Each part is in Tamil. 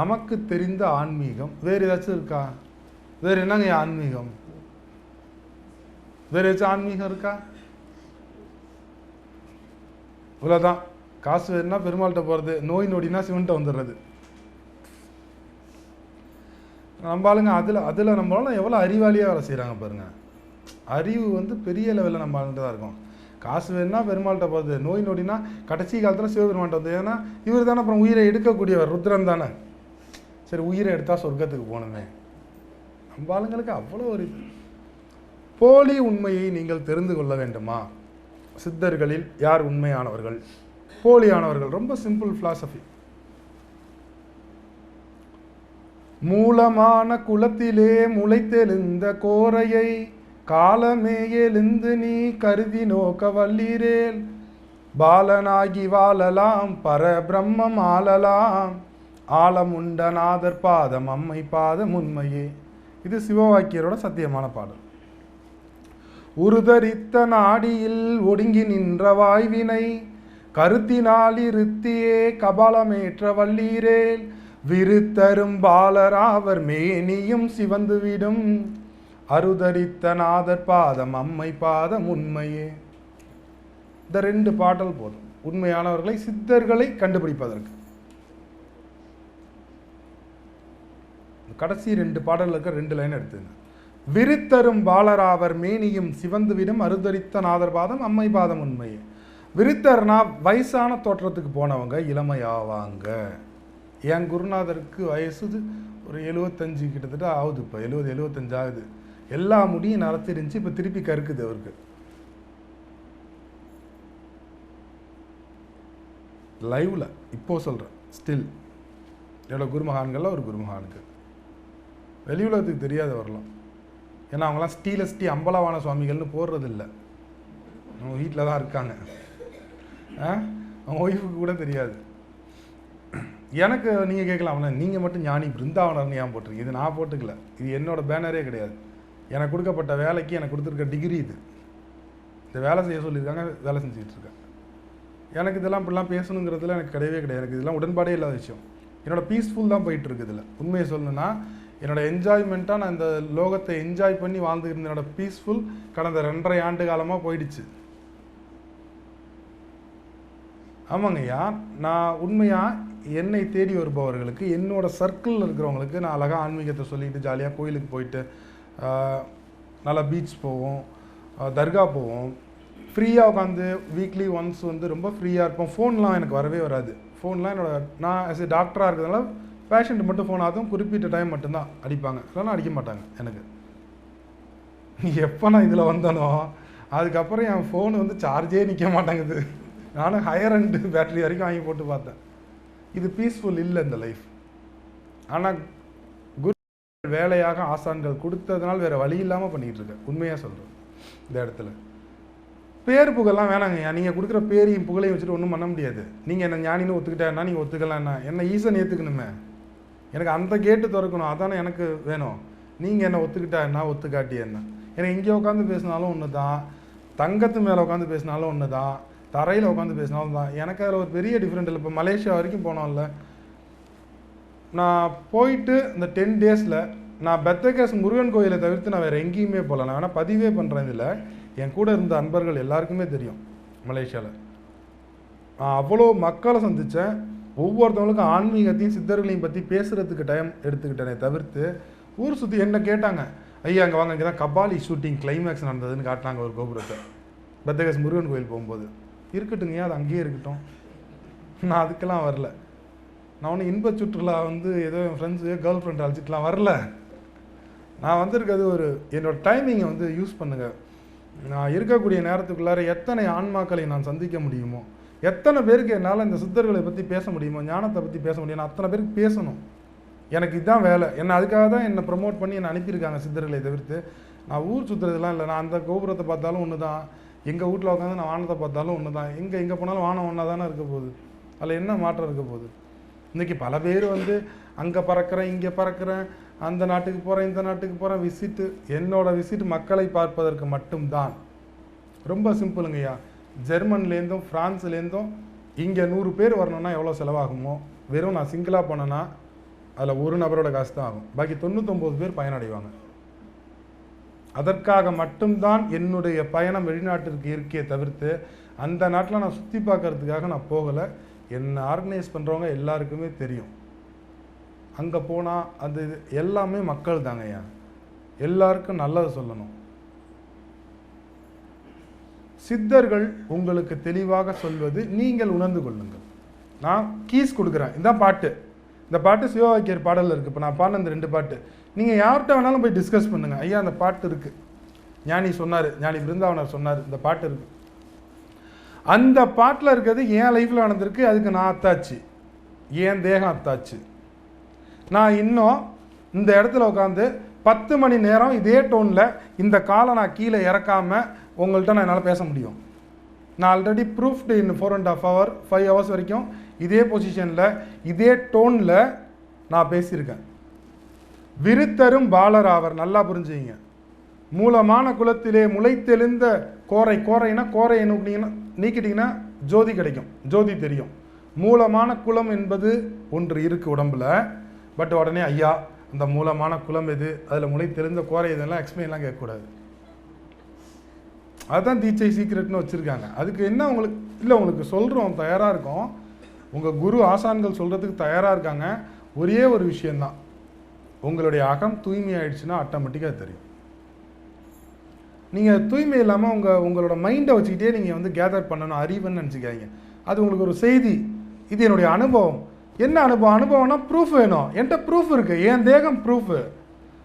நமக்கு தெரிந்த ஆன்மீகம். வேறு ஏதாச்சும் இருக்கா? வேறு என்னங்க ஆன்மீகம்? வேறு ஏதாச்சும் ஆன்மீகம் இருக்கா? இவ்வளோதான் காசு வேணும்னா பெருமாள்கிட்ட போகிறது நோய் நொடினா சிவன்கிட்ட வந்துடுறது. நம்ம ஆளுங்க அதில் அதில் நம்மளால எவ்வளோ அறிவாளியாக வேலை செய்கிறாங்க பாருங்க. அறிவு வந்து பெரிய லெவலில் நம்ம ஆளுங்கிட்ட தான் இருக்கும். காசு வேணும்னா பெருமாள்கிட்ட போகிறது நோய் நொடினா கடைசி காலத்தில் சிவபெருமான்கிட்ட வந்து ஏன்னா இவர் தானே அப்புறம் உயிரை எடுக்கக்கூடியவர் ருத்ரன் தானே. சரி உயிரை எடுத்தால் சொர்க்கத்துக்கு போகணுமே. நம்ம ஆளுங்களுக்கு அவ்வளோ ஒரு இது. போலி உண்மையை நீங்கள் தெரிந்து கொள்ள வேண்டுமா? சித்தர்களில் யார் உண்மையானவர்கள்? போலியானவர்கள் ரொம்ப சிம்பிள் ஃபிலாசபி மூலமான குலத்திலே முளைத்தெழுந்த கோரையை காலமே எழுந்து நீ கருதி நோக்க வல்லீரேல். பாலனாகி வாழலாம் பரபிரம்மம் ஆளலாம். ஆலமுண்ட நாதர் பாதம் அம்மை பாதம் உண்மையே. இது சிவவாக்கியரோட சத்தியமான பாடல். உருதரித்த நாடியில் ஒடுங்கி நின்ற வாய்வினை கருத்தினால் இருத்தியே கபாலமேற்ற வள்ளீரேல் விருத்தரும் பாலராவர் மேனியும் சிவந்துவிடும். அருதரித்த நாதர் பாதம் அம்மை பாதம் உண்மையே. இந்த ரெண்டு பாடல் போதும். உண்மையானவர்களை சித்தர்களை கண்டுபிடிப்பதற்கு. கடைசி ரெண்டு பாடல்ல இருக்க ரெண்டு லைன் எடுத்துங்க. விருத்தரும் பாலராவர் மேனியும் சிவந்துவிடும் அருதரித்த நாதர் பாதம் அம்மை பாதம் உண்மையே. விரித்தர்னா வயசான தோற்றத்துக்கு போனவங்க இளமையாவாங்க. என் குருநாதருக்கு வயசு ஒரு எழுபத்தஞ்சு கிட்டத்தட்ட ஆகுது இப்போ. எழுபது எழுபத்தஞ்சு ஆகுது. எல்லா முடியும் நடத்திருந்துச்சு இப்போ திருப்பி கருக்குது அவருக்கு. லைவில் இப்போ சொல்கிறேன் ஸ்டில் என்னோட குருமகான்களில் ஒரு குருமகானுக்கு. வெளி உலகத்துக்கு தெரியாத வரலாம். ஏன்னா அவங்களாம் ஸ்டீலஸ்டி அம்பலவான சுவாமிகள்னு போடுறது இல்லை அவங்க வீட்டில் தான் இருக்காங்க. ஆ? அவங்க ஒய்ஃபுக்கு கூட தெரியாது. எனக்கு நீங்கள் கேட்கலாம் நீங்கள் மட்டும் ஞானி பிருந்தாவனர்னு ஏன் போட்டிருக்கீங்க? இது நான் போட்டுக்கல. இது என்னோட பேனரே கிடையாது. எனக்கு கொடுக்கப்பட்ட வேலைக்கு எனக்கு கொடுத்துருக்க டிகிரி இது. இந்த வேலை செய்ய சொல்லியிருக்காங்க வேலை செஞ்சுக்கிட்டு இருக்கேன் எனக்கு இதெல்லாம் இப்படிலாம் பேசணுங்கிறதுல எனக்கு கிடையவே கிடையாது. எனக்கு இதெல்லாம் உடன்பாடே இல்லாத விஷயம். என்னோடய பீஸ்ஃபுல் தான் போயிட்டுருக்கு இதில். உண்மையை சொல்லணுன்னா என்னோட என்ஜாய்மெண்ட்டாக நான் இந்த லோகத்தை என்ஜாய் பண்ணி வாழ்ந்துக்கிட்டு இருந்த என்னோட பீஸ்ஃபுல் கடந்த ரெண்டரை ஆண்டு காலமாக போயிடுச்சு. ஆமாங்கய்யா நான் உண்மையாக என்னை தேடி வருபவர்களுக்கு என்னோடய சர்க்கிளில் இருக்கிறவங்களுக்கு நான் அழகாக ஆன்மீகத்தை சொல்லிட்டு ஜாலியாக கோயிலுக்கு போயிட்டு நல்லா பீச் போவோம் தர்கா போவோம். ஃப்ரீயாக உட்காந்து வீக்லி ஒன்ஸ் வந்து ரொம்ப ஃப்ரீயாக இருப்போம். ஃபோன்லாம் எனக்கு வரவே வராது. ஃபோன்லாம் என்னோட நான் ஆஸ் எ டாக்டராக இருக்கிறதுனால பேஷண்ட் மட்டும் ஃபோன் ஆகும் குறிப்பிட்ட டைம் மட்டும்தான் அடிப்பாங்க. இல்லைன்னா அடிக்க மாட்டாங்க எனக்கு. எப்போ நான் இதில் வந்தனோ அதுக்கப்புறம் என் ஃபோன் வந்து சார்ஜே நிற்க மாட்டேங்குது. நானும் ஹையர் அண்ட் பேட்டரி வரைக்கும் வாங்கி போட்டு பார்த்தேன். இது பீஸ்ஃபுல் இல்லை இந்த லைஃப் ஆனால் குரு வேலையாக ஆசான்கள் கொடுத்ததுனால் வேறு வழி இல்லாமல் பண்ணிட்டு இருக்கேன். உண்மையாக சொல்கிறேன் இந்த இடத்துல. பேர் புகழ்லாம் வேணாங்க நீங்கள் கொடுக்குற பேரையும் புகழையும் வச்சுட்டு ஒன்றும் பண்ண முடியாது. நீங்கள் என்ன ஞானின்னு ஒத்துக்கிட்டேன்னா நீங்கள் ஒத்துக்கலாம்னா என்ன? ஈசன் ஏற்றுக்கணுமே எனக்கு அந்த கேட்டு திறக்கணும் அதானே எனக்கு வேணும். நீங்கள் என்ன ஒத்துக்கிட்டா என்ன ஒத்துக்காட்டி என்ன? எனக்கு இங்கே உட்காந்து பேசினாலும் ஒன்று தான் தங்கத்து மேலே உட்காந்து பேசினாலும் ஒன்று தான் தரையில் உட்காந்து பேசினாலும் தான். எனக்கு அதில் ஒரு பெரிய டிஃப்ரெண்ட் இல்லை. இப்போ மலேசியா வரைக்கும் போனோம்ல. நான் போயிட்டு இந்த டென் டேஸில் நான் பெத்தகேஸ் முருகன் கோயிலை தவிர்த்து நான் வேறு எங்கேயுமே போகல. நான் வேணால் பதிவே பண்ணுறேன் இதில். என் கூட இருந்த அன்பர்கள் எல்லாருக்குமே தெரியும் மலேசியாவில் நான் அவ்வளோ மக்களை சந்தித்தேன் ஒவ்வொருத்தவங்களுக்கும் ஆன்மீகத்தையும் சித்தர்களையும் பற்றி பேசுகிறதுக்கு டைம் எடுத்துக்கிட்டேனே தவிர்த்து ஊர் சுற்றி என்ன கேட்டாங்க? ஐயா அங்கே வாங்க இங்கே தான் கபாலி ஷூட்டிங் கிளைமேக்ஸ் நடந்ததுன்னு காட்டினாங்க ஒரு கோபுரத்தை. பத்தகஸ் முருகன் கோயில் போகும்போது. இருக்கட்டுங்கயா அது அங்கேயே இருக்கட்டும். நான் அதுக்கெல்லாம் வரல. நான் ஒன்றும் இன்ப சுற்றுலா வந்து ஏதோ என் ஃப்ரெண்ட்ஸு கேர்ள் ஃப்ரெண்ட் அழைச்சிட்டுலாம் வரல. நான் வந்திருக்கிறது ஒரு என்னோட டைமிங்கை வந்து யூஸ் பண்ணுங்கள் நான் இருக்கக்கூடிய நேரத்துக்குள்ளார எத்தனை ஆன்மாக்களை நான் சந்திக்க முடியுமோ எத்தனை பேருக்கு என்னால் இந்த சித்தர்களை பற்றி பேச முடியுமோ ஞானத்தை பற்றி பேச முடியும் நான் அத்தனை பேருக்கு பேசணும். எனக்கு இதுதான் வேலை. என்னை அதுக்காக தான் என்னை ப்ரமோட் பண்ணி என்னை அனுப்பியிருக்காங்க சித்தர்களை தவிர்த்து. நான் ஊர் சுற்றுறதுலாம் இல்லை. நான் அந்த கோபுரத்தை பார்த்தாலும் ஒன்று தான் எங்கள் வீட்டில் உட்காந்து நான் வானத்தை பார்த்தாலும் ஒன்று தான் எங்கே எங்கே போனாலும் வானம் ஒன்றா தானே இருக்க போகுது. அதில் என்ன மாற்றம் இருக்க போகுது? இன்றைக்கி பல பேர் வந்து அங்கே பறக்கிறேன் இங்கே பறக்கிறேன் அந்த நாட்டுக்கு போகிறேன் இந்த நாட்டுக்கு போகிறேன் விசிட்டு என்னோடய விசிட் மக்களை பார்ப்பதற்கு மட்டும்தான். ரொம்ப சிம்பிளுங்கய்யா ஜெர்மன்லேருந்தும் ஃப்ரான்ஸ்லேருந்தும் இங்கே நூறு பேர் வரணும்னா எவ்வளோ செலவாகுமோ? வெறும் நான் சிங்கிளாக போனேன்னா அதில் ஒரு நபரோட காசு தான் ஆகும். பாக்கி தொண்ணூத்தொம்பது பேர் பயனடைவாங்க. அதற்காக மட்டும்தான் என்னுடைய பயணம் வெளிநாட்டிற்கு இருக்கே தவிர்த்து அந்த நாட்டில் நான் சுற்றி பார்க்கறதுக்காக நான் போகலை. என்னை ஆர்கனைஸ் பண்ணுறவங்க எல்லாருக்குமே தெரியும். அங்கே போனால் அது எல்லாமே மக்கள் தாங்கய்யா எல்லாருக்கும் நல்லது சொல்லணும். சித்தர்கள் உங்களுக்கு தெளிவாக சொல்வது நீங்கள் உணர்ந்து கொள்ளுங்கள். நான் கீஸ் கொடுக்குறேன். இதான் பாட்டு. இந்த பாட்டு சிவவாக்கியர் பாடலில் இருக்குது இப்போ நான் பாடின இந்த ரெண்டு பாட்டு. நீங்கள் யார்கிட்ட வேணாலும் போய் டிஸ்கஸ் பண்ணுங்கள் ஐயா அந்த பாட்டு இருக்குது ஞானி சொன்னார். ஞானி பிருந்தாவனர் சொன்னார். இந்த பாட்டு இருக்குது அந்த பாட்டில் இருக்கிறது என் லைஃப்பில் நடந்திருக்கு. அதுக்கு நான் அத்தாச்சு. என் தேகம் அத்தாச்சு. நான் இன்னும் இந்த இடத்துல உட்காந்து பத்து மணி நேரம் இதே டோனில் இந்த காலை நான் கீழே இறக்காமல் உங்கள்கிட்ட நான் என்னால் பேச முடியும். நான் already proved in four and half hour five hours வரைக்கும் இதே பொசிஷனில் இதே டோனில் நான் பேசியிருக்கேன். விருத்தரும் பாலர் ஆவர் நல்லா புரிஞ்சுங்க மூலமான குலத்திலே முளைத்தெழுந்த கோரை கோரைனா கோரையை நோக்கினீங்கன்னா நீக்கிட்டிங்கன்னா ஜோதி கிடைக்கும் ஜோதி தெரியும். மூலமான குலம் என்பது ஒன்று இருக்குது உடம்புல பட் உடனே ஐயா அந்த மூலமான குலம் எது? அதில் முளைத்தெழுந்த கோரை இதெல்லாம் எக்ஸ்பிளைன்லாம் கேட்கக்கூடாது. அதுதான் தீட்சை சீக்ரெட்னு வச்சுருக்காங்க. அதுக்கு என்ன உங்களுக்கு இல்லை உங்களுக்கு சொல்கிறோம் தயாராக இருக்கோம். உங்கள் குரு ஆசான்கள் சொல்கிறதுக்கு தயாராக இருக்காங்க. ஒரே ஒரு விஷயந்தான் உங்களுடைய அகம் தூய்மை ஆயிடுச்சுன்னா ஆட்டோமேட்டிக்காக தெரியும். நீங்கள் தூய்மை இல்லாமல் உங்கள் உங்களோட மைண்டை வச்சுக்கிட்டே நீங்கள் வந்து கேதர் பண்ணணும் அறிவுன்னு நினச்சிக்காதீங்க. அது உங்களுக்கு ஒரு செய்தி. இது என்னுடைய அனுபவம். என்ன அனுபவம்? அனுபவம்னா ப்ரூஃப் வேணும். என்கிட்ட ப்ரூஃப் இருக்குது என் தேகம் ப்ரூஃபு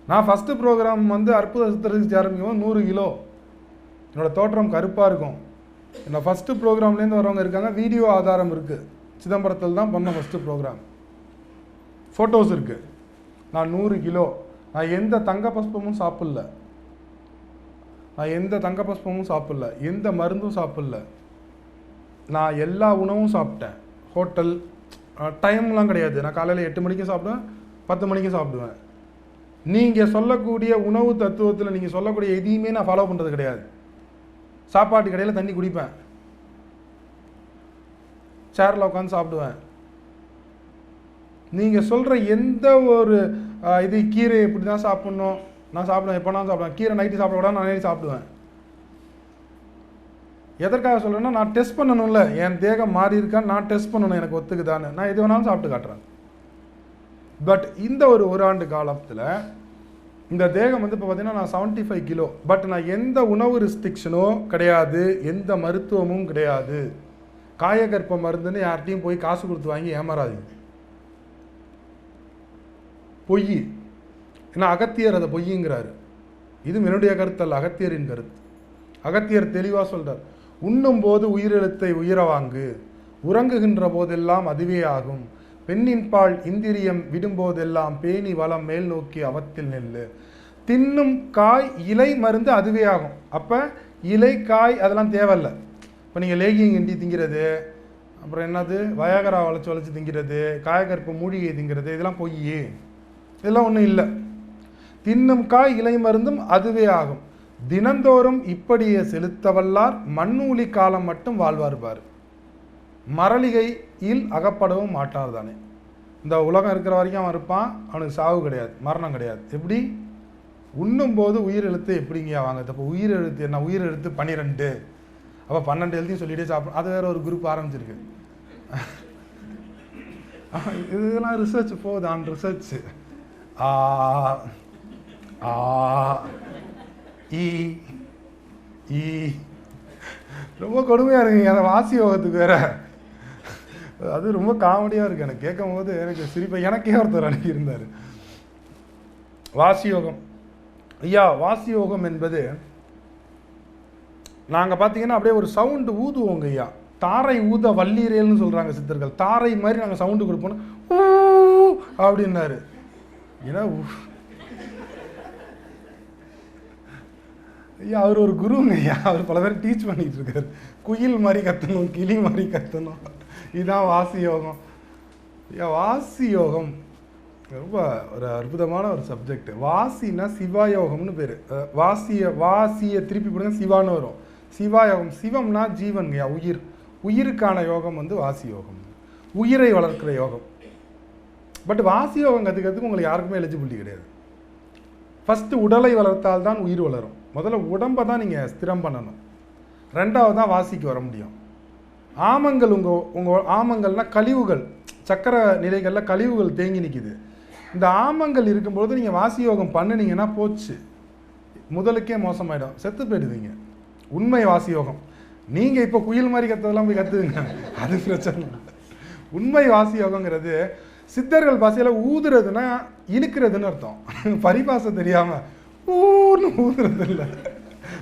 நான் ஃபஸ்ட்டு ப்ரோக்ராம் வந்து அற்புத சித்தரிச்சு ஆரம்பிக்கும் நூறு கிலோ என்னோடய தோற்றம் கருப்பாக இருக்கும். என்ன ஃபஸ்ட்டு ப்ரோக்ராம்லேருந்து வரவங்க இருக்காங்க. வீடியோ ஆதாரம் இருக்குது சிதம்பரத்தில் தான் பண்ண ஃபஸ்ட்டு ப்ரோக்ராம் ஃபோட்டோஸ் இருக்குது நான் நூறு கிலோ நான் எந்த தங்க பஸ்பமும் சாப்பிடல. நான் எந்த தங்க பஸ்பமும் சாப்பிடல. எந்த மருந்தும் சாப்பிடல. நான் எல்லா உணவும் சாப்பிட்டேன். ஹோட்டல் டைம்லாம் கிடையாது. நான் காலையில் எட்டு மணிக்கும் சாப்பிடுவேன் பத்து மணிக்கும் சாப்பிடுவேன். நீங்கள் சொல்லக்கூடிய உணவு தத்துவத்தில் நீங்கள் சொல்லக்கூடிய எதையுமே நான் ஃபாலோ பண்ணுறது கிடையாது. சாப்பாட்டு கடையில் தண்ணி குடிப்பேன். சேரில் உட்காந்து சாப்பிடுவேன். நீங்கள் சொல்கிற எந்த ஒரு இது கீரை இப்படி தான் சாப்பிட்ணும். நான் சாப்பிடுவேன் எப்போ சாப்பிடுவேன். கீரை நைட்டு சாப்பிடக்கூடாது நான் நைட்டு சாப்பிடுவேன். எதற்காக சொல்கிறேன்னா நான் டெஸ்ட் பண்ணணும்ல. என் தேகம் மாறி இருக்கான்னு நான் டெஸ்ட் பண்ணணும் எனக்கு ஒத்துக்குதான்னு. நான் எது வேணாலும் சாப்பிட்டு காட்டுறேன். பட் இந்த ஒரு ஒரு ஆண்டு காலத்தில் இந்த தேகம் வந்து இப்போ பார்த்தீங்கன்னா நான் செவன்ட்டி ஃபைவ் கிலோ. பட் நான் எந்த உணவு ரெஸ்ட்ரிக்ஷனோ கிடையாது. எந்த மருத்துவமும் கிடையாது. காயகற்ப மருந்துன்னு யார்கிட்டையும் போய் காசு கொடுத்து வாங்கி ஏமாறாதீங்க. பொய். ஏன்னா அகத்தியர் அதை பொய்யுங்கிறாரு இது என்னுடைய கருத்து அல்ல அகத்தியரின் கருத்து. அகத்தியர் தெளிவாக சொல்கிறார் உண்ணும் போது உயிரெழுத்தை உயிர வாங்கு உறங்குகின்ற போதெல்லாம் அதுவே ஆகும். பெண்ணின் பால் இந்திரியம் விடும்போதெல்லாம் பேணி வளம் மேல் நோக்கி அவத்தில் நெல்லு. தின்னும் காய் இலை மருந்து அதுவே ஆகும். அப்போ இலை காய் அதெல்லாம் தேவையில்ல. இப்போ நீங்கள் லேகியம் கிண்டி திங்கிறது அப்புறம் என்னது? வயாகரா வளைச்சி வளைச்சி திங்கிறது காயக்கற்பு மூலிகை திங்கிறது இதெல்லாம் பொய் இதெல்லாம் ஒன்றும் இல்லை. தின்னும் காய் இலை மருந்தும் அதுவே ஆகும். தினந்தோறும் இப்படியே செலுத்தவல்லார் மண்ணூலி காலம் மட்டும் வாழ்வார் பார் மரளிகையில் அகப்படவும் மாட்டார் தானே இந்த உலகம் இருக்கிற வரைக்கும் அவன் இருப்பான் அவனுக்கு சாவு கிடையாது மரணம் கிடையாது. எப்படி? உண்ணும் போது உயிர் எழுத்து எப்படிங்கயா வாங்க அப்போ உயிர் எழுத்து என்ன? உயிர் எழுத்து பன்னிரெண்டு அப்போ பன்னெண்டு எழுத்தையும் சொல்லிட்டே சாப்பிடும் அது வேற ஒரு குரூப் ஆரம்பிச்சிருக்கு. இதெல்லாம் ரிசர்ச் போகுது ஆன் ரிசர்ச் ஆ ஆ. ஈ ஈ. ரொம்ப கொடுமையாக இருக்குங்க அந்த வாசி யோகத்துக்கு வேற. அது ரொம்ப காமெடியாக இருக்கு. எனக்கு கேட்கும் போது எனக்கு சிரிப்பை எனக்கே ஒருத்தர் அனுப்பி இருந்தார். வாசி யோகம். ஐயா வாசி யோகம் என்பது நாங்கள் பார்த்தீங்கன்னா அப்படியே ஒரு சவுண்டு ஊதுவோங்க ஐயா. தாரை ஊத வல்லீரேல்னு சொல்கிறாங்க சித்தர்கள். தாரை மாதிரி நாங்கள் சவுண்டு கொடுப்போம் ஊ அப்படின்னாரு. ஏன்னா ஐயா அவர் ஒரு குருங்க ஐயா. அவர் பல பேர் டீச் பண்ணிட்டு இருக்காரு. குயில் மாதிரி கத்தணும் கிளி மாதிரி கத்தணும். இதுதான் வாசி யோகம் ஐயா வாசி யோகம் ரொம்ப ஒரு அற்புதமான ஒரு சப்ஜெக்ட் வாசினா சிவா யோகம்னு பேர் வாசிய வாசிய திருப்பி போடுங்க சிவான்னு வரும். சிவா யோகம் சிவம்னா ஜீவன்யா உயிர். உயிருக்கான யோகம் வந்து வாசி யோகம் உயிரை வளர்க்கிற யோகம். பட் வாசி யோகம் கற்றுக்கிறதுக்கு உங்களுக்கு யாருக்குமே எலிஜிபிலிட்டி கிடையாது. ஃபஸ்ட்டு உடலை வளர்த்தால் தான் உயிர் வளரும். முதல்ல உடம்பை தான் நீங்கள் ஸ்திரம் பண்ணணும். ரெண்டாவது தான் வாசிக்கு வர முடியும். ஆமங்கள் உங்கள் உங்கள் ஆமங்கள்னால் கழிவுகள். சக்கர நிலைகளில் கழிவுகள் தேங்கி நிற்கிது இந்த ஆமங்கள் இருக்கும்பொழுது நீங்கள் வாசி யோகம் பண்ணினீங்கன்னா போச்சு. முதலுக்கே மோசமாயிடும். செத்து போயிடுவீங்க. உண்மை வாசி யோகம் நீங்கள் இப்போ குயில் மாதிரி கத்ததெல்லாம் போய் கற்றுதுங்க அது பிரச்சனை இல்லை. உண்மை வாசி யோகங்கிறது சித்தர்கள் பாசையில் ஊதுறதுன்னா இழுக்கிறதுன்னு அர்த்தம். பரிபாசம் தெரியாமல் ஊர்னு ஊதுறது இல்லை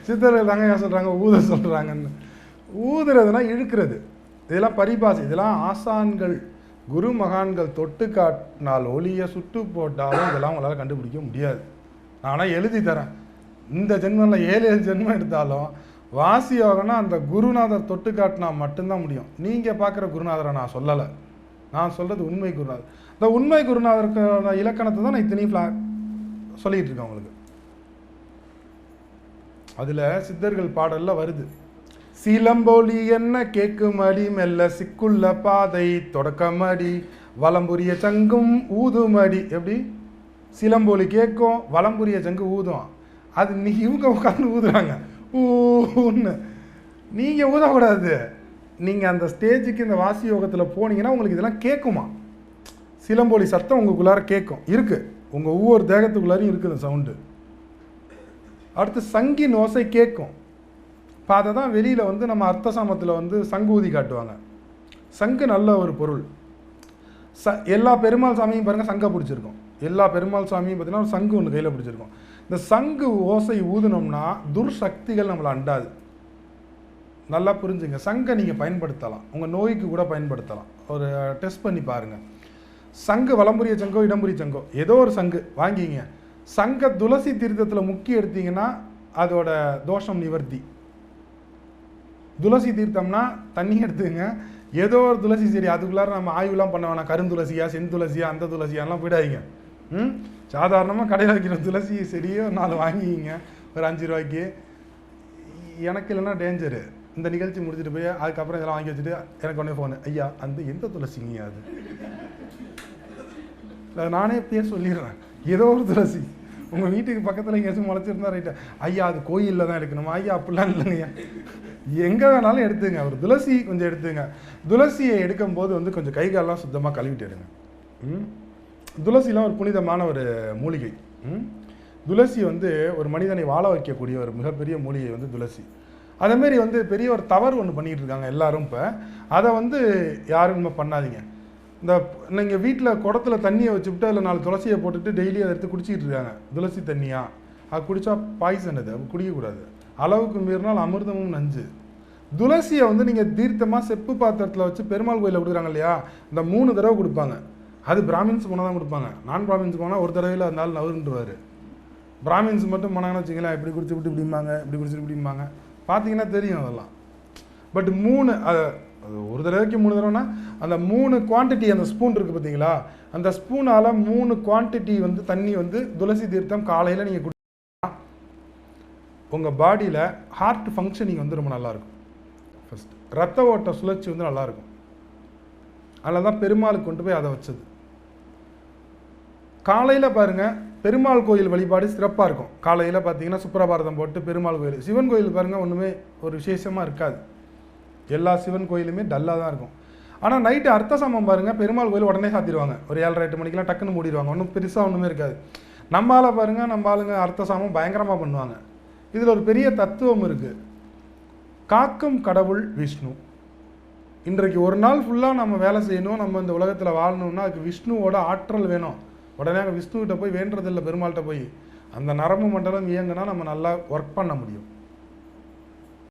சித்தர்கள் தாங்க ஏன் சொல்கிறாங்க ஊத சொல்கிறாங்கன்னு ஊதுறதுனா இழுக்கிறது. இதெல்லாம் பரிபாசை. இதெல்லாம் ஆசான்கள் குரு மகான்கள் தொட்டு காட்டினால் ஒளியை சுட்டு போட்டாலும் இதெல்லாம் உங்களால் கண்டுபிடிக்க முடியாது. நானாக எழுதி தரேன். இந்த ஜென்மனில் ஏழு ஏழு ஜென்மம் எடுத்தாலும் வாசி யோகம்னா அந்த குருநாதர் தொட்டு காட்டினா மட்டும்தான் முடியும். நீங்கள் பார்க்குற குருநாதரை நான் சொல்லலை. நான் சொல்கிறது உண்மை குருநாதர். இந்த உண்மை குருநாதருக்கு இலக்கணத்தை தான் நான் இத்தனையும் ஃப்ளா சொல்லிகிட்டு இருக்கேன் உங்களுக்கு. அதில் சித்தர்கள் பாடலில் வருது. சிலம்பொலி என்ன கேட்கும் அடி? மெல்ல சிக்குள்ள பாதை தொடக்கமடி. வலம்புரிய சங்கும் ஊதும் அடி எப்படி? சிலம்பொலி கேட்கும் வலம்புரிய சங்கு ஊதும். அது நீ இவங்க உட்காந்து ஊதுறாங்க. ஊன்னு. நீங்கள் ஊதக்கூடாது. நீங்கள் அந்த ஸ்டேஜுக்கு இந்த வாசி யோகத்தில் போனீங்கன்னா உங்களுக்கு இதெல்லாம் கேட்குமா சிலம்பொலி சத்தம் உங்களுக்குள்ளார கேட்கும் இருக்குது உங்கள் ஒவ்வொரு தேகத்துக்குள்ளாரையும் இருக்குது சவுண்டு அடுத்து சங்கின் ஓசை கேட்கும். இப்போ அதை தான் வெளியில் வந்து நம்ம அர்த்த சாமத்தில் வந்து சங்கு ஊதி காட்டுவாங்க. சங்கு நல்ல ஒரு பொருள். ச எல்லா பெருமாள் சாமியும் பாருங்கள் சங்கை பிடிச்சிருக்கும். எல்லா பெருமாள் சாமியும் பார்த்தீங்கன்னா ஒரு சங்கு ஒன்று கையில் பிடிச்சிருக்கும். இந்த சங்கு ஓசை ஊதுனோம்னா துர்சக்திகள் நம்மளை அண்டாது. நல்லா புரிஞ்சுங்க. சங்கை நீங்கள் பயன்படுத்தலாம். உங்கள் நோய்க்கு கூட பயன்படுத்தலாம். ஒரு டெஸ்ட் பண்ணி பாருங்கள் சங்கு வலம்புரிய சங்கோ இடம்புரிய சங்கோ. ஏதோ ஒரு சங்கு. வாங்கிங்க. சங்க துளசி தீர்த்தத்தில் முக்கிய எடுத்தீங்கன்னா அதோட தோஷம் நிவர்த்தி. துளசி தீர்த்தம்னா தண்ணி எடுத்துங்க. ஏதோ ஒரு துளசி சரி அதுக்குள்ளார நம்ம ஆய்வுலாம் பண்ண வேணாம். கருந்துளசியா செந்துளசியா அந்த துளசியாலாம் போயிடாதீங்க ம்? சாதாரணமாக கடையில் வைக்கிற துளசி செடியோ நாலு வாங்கிக்கிங்க. ஒரு அஞ்சு ரூபாய்க்கு. எனக்கு இல்லைன்னா டேஞ்சரு. இந்த நிகழ்ச்சி முடிச்சுட்டு போய் அதுக்கப்புறம் இதெல்லாம் வாங்கி வச்சுட்டு எனக்கு ஒன்றே ஃபோனு ஐயா அந்த எந்த துளசிங்க அது? நானே பேர் சொல்லிடுறேன். ஏதோ ஒரு துளசி. உங்கள் வீட்டுக்கு பக்கத்தில் எங்கேயாச்சும் முளைச்சிருந்தா ரைட்டா ஐயா அது கோயிலில் தான் எடுக்கணுமா? ஐயா அப்படிலாம் இல்லைங்கய்யா. எங்கே வேணாலும் எடுத்துங்க. ஒரு துளசி கொஞ்சம் எடுத்துங்க. துளசியை எடுக்கும்போது வந்து கொஞ்சம் கை காலெலாம் சுத்தமாக கழுவிட்டு எடுங்க. ம்? துளசிலாம் ஒரு புனிதமான ஒரு மூலிகை. ம்? துளசி வந்து ஒரு மனிதனை வாழ வைக்கக்கூடிய ஒரு மிகப்பெரிய மூலிகை வந்து துளசி. அதேமாரி வந்து பெரிய ஒரு தவறு ஒன்று பண்ணிகிட்டு இருக்காங்க எல்லாரும் இப்போ. அதை வந்து யாரும் பண்ணாதீங்க. இந்த நீங்கள் வீட்டில் குடத்துல தண்ணியை வச்சுக்கிட்டு அதில் நாலு துளசியை போட்டுட்டு டெய்லி அதை எடுத்து குடிச்சிட்டு இருக்காங்க. துளசி தண்ணியாக அது குடித்தா பாய்சன் அது. அது குடிக்கக்கூடாது. அளவுக்கு மீறினால் அமிர்தமும் நஞ்சு. துளசியை வந்து நீங்கள் தீர்த்தமாக செப்பு பாத்திரத்தில் வச்சு பெருமாள் கோயிலில் கொடுக்குறாங்க இல்லையா? இந்த மூணு தடவை கொடுப்பாங்க. அது பிராமின்ஸ் போனால் தான் கொடுப்பாங்க. நான் பிராமின்ஸ் போனால் ஒரு தடவையில் அந்த நாள் நவருன்றுவார். பிராமின்ஸ் மட்டும் போனாங்கன்னு வச்சுங்களேன் இப்படி குடிச்சு விட்டு இப்படிம்பாங்க இப்படி குடிச்சிட்டு இப்படிம்பாங்க. பார்த்தீங்கன்னா தெரியும் அதெல்லாம். பட் மூணு அது ஒரு தடவைக்கு மூணு தடவைனா அந்த மூணு குவான்டிட்டி அந்த ஸ்பூன் இருக்குது பார்த்தீங்களா? அந்த ஸ்பூனால் மூணு குவான்டிட்டி வந்து தண்ணி வந்து துளசி தீர்த்தம் காலையில் நீங்கள் குடிச்சா உங்கள் பாடியில் ஹார்ட் ஃபங்க்ஷனிங் வந்து ரொம்ப நல்லாயிருக்கும். ஃபஸ்ட் ரத்த ஓட்ட சுழற்சி வந்து நல்லாயிருக்கும். அதில் தான் பெருமாளுக்கு கொண்டு போய் அதை வச்சது. காலையில் பாருங்கள் பெருமாள் கோயில் வழிபாடு சிறப்பாக இருக்கும். காலையில் பார்த்தீங்கன்னா சுப்பிரபாரதம் போட்டு பெருமாள் கோயில் சிவன் கோயில் பாருங்கள் ஒன்றுமே ஒரு விசேஷமாக இருக்காது. எல்லா சிவன் கோயிலுமே டல்லாக தான் இருக்கும். ஆனால் நைட்டு அர்த்த சமம் பாருங்கள் பெருமாள் கோயில் உடனே சாத்திடுவாங்க. ஒரு ஏழரை எட்டு மணிக்கெலாம் டக்குன்னு மூடிடுவாங்க. ஒன்றும் பெருசாக ஒன்றுமே இருக்காது. நம்ம ஆளை பாருங்கள் நம்ம ஆளுங்க அர்த்த சாமம் பயங்கரமாக பண்ணுவாங்க. இதில் ஒரு பெரிய தத்துவம் இருக்குது காக்கும் கடவுள் விஷ்ணு. இன்றைக்கு ஒரு நாள் ஃபுல்லாக நம்ம வேலை செய்யணும் நம்ம இந்த உலகத்தில் வாழணும்னா அதுக்கு விஷ்ணுவோட ஆற்றல் வேணும். உடனே அங்கே விஷ்ணுகிட்ட போய் வேண்டதில்லை பெருமாள்கிட்ட போய். அந்த நரம்பு மண்டலம் இயங்கினா நம்ம நல்லா ஒர்க் பண்ண முடியும்.